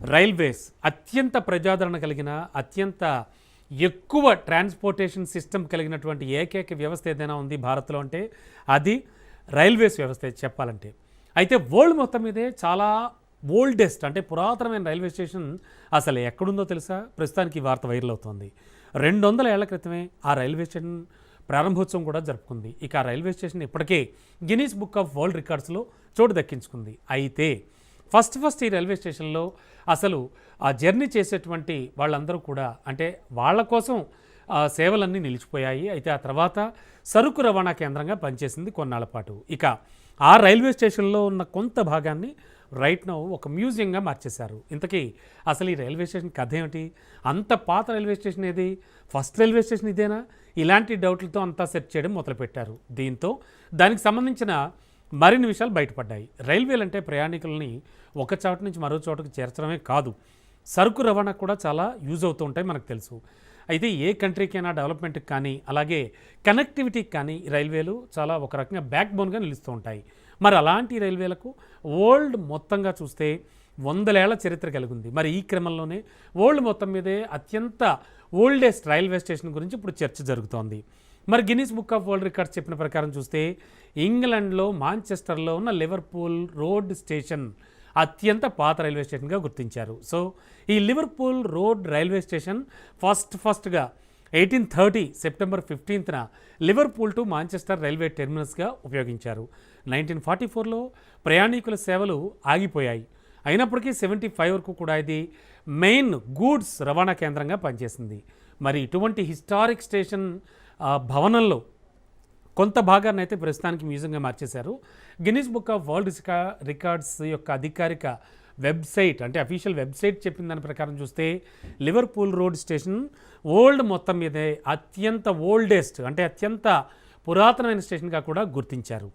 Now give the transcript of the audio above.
Railways అత్యంత ప్రజాదరణ కలిగిన అత్యంత ఎక్కువ ట్రాన్స్పోర్టేషన్ సిస్టమ్ కలిగినటువంటి ఏకైక వ్యవస్థ ఏదైనా ఉంది భారత్లో అంటే అది రైల్వేస్ వ్యవస్థ చెప్పాలంటే. అయితే వరల్డ్ మొత్తం మీదే చాలా ఓల్డెస్ట్ అంటే పురాతనమైన రైల్వే స్టేషన్ అసలు ఎక్కడుందో తెలుసా? ప్రస్తుతానికి ఈ వార్త వైరల్ అవుతోంది. రెండు వందల ఏళ్ళ క్రితమే ఆ రైల్వే స్టేషన్ ప్రారంభోత్సవం కూడా జరుపుకుంది. ఇక ఆ రైల్వే స్టేషన్ ఇప్పటికే గినీస్ బుక్ ఆఫ్ వరల్డ్ రికార్డ్స్లో చోటు దక్కించుకుంది. అయితే ఫస్ట్ ఫస్ట్ ఈ రైల్వే స్టేషన్లో అసలు ఆ జర్నీ చేసేటువంటి వాళ్ళందరూ కూడా అంటే వాళ్ళ కోసం సేవలన్నీ నిలిచిపోయాయి. అయితే ఆ తర్వాత సరుకు రవాణా కేంద్రంగా పనిచేసింది కొన్నాళ్ళ పాటు. ఇక ఆ రైల్వే స్టేషన్లో ఉన్న కొంత భాగాన్ని రైట్ నౌ ఒక మ్యూజియంగా మార్చేశారు. ఇంతకీ అసలు ఈ రైల్వే స్టేషన్ కథ ఏమిటి? అంత పాత రైల్వే స్టేషన్ ఏది? ఫస్ట్ రైల్వే స్టేషన్ ఇదేనా? ఇలాంటి డౌట్లతో అంతా సెర్చ్ చేయడం మొదలుపెట్టారు. దీంతో దానికి సంబంధించిన మరిన్ని విషయాలు బయటపడ్డాయి. రైల్వేలు అంటే ప్రయాణికులని ఒక చోట నుంచి మరో చోటకు చేర్చడమే కాదు సరుకు రవాణా కూడా చాలా యూజ్ అవుతూ ఉంటాయి మనకు తెలుసు. అయితే ఏ కంట్రీకైనా డెవలప్మెంట్కి కానీ అలాగే కనెక్టివిటీకి కానీ రైల్వేలు చాలా ఒక రకంగా బ్యాక్ బోన్గా నిలుస్తూ ఉంటాయి. మరి అలాంటి రైల్వేలకు వరల్డ్ మొత్తంగా చూస్తే వందలేళ్ళ చరిత్ర కలిగి ఉంది మరి ఈ క్రమంలోనే వరల్డ్ మొత్తం మీదే అత్యంత ఓల్డెస్ట్ రైల్వే స్టేషన్ గురించి ఇప్పుడు చర్చ జరుగుతోంది. మరి Guinness book of world records చెప్పిన ప్రకారం చూస్తే ఇంగ్లాండ్లో మాంచెస్టర్లో ఉన్న లివర్పూల్ రోడ్ స్టేషన్ అత్యంత పాత రైల్వే స్టేషన్గా గుర్తించారు. సో ఈ Liverpool road railway station first ఫస్ట్గా ఎయిటీన్ థర్టీ సెప్టెంబర్ ఫిఫ్టీన్త్న లివర్పూల్ టు మాంచెస్టర్ రైల్వే టెర్మినల్స్గా ఉపయోగించారు. నైన్టీన్ ఫార్టీ ఫోర్లో ప్రయాణికుల సేవలు ఆగిపోయాయి. అయినప్పటికీ సెవెంటీ ఫైవ్ వరకు కూడా ఇది మెయిన్ గూడ్స్ రవాణా కేంద్రంగా పనిచేసింది. మరి ఇటువంటి హిస్టారిక్ స్టేషన్ భవనంలో కొంత భాగాన్ని అయితే ప్రస్తుతానికి మ్యూజియంగా మార్చేశారు. Guinness book of world records యొక్క అధికారిక వెబ్సైట్ అంటే అఫీషియల్ వెబ్సైట్ చెప్పిన దాని ప్రకారం చూస్తే లివర్పూల్ రోడ్ స్టేషన్ ఓల్డ్ మొత్తం మీదే అత్యంత ఓల్డెస్ట్ అంటే అత్యంత పురాతనమైన స్టేషన్గా కూడా గుర్తించారు.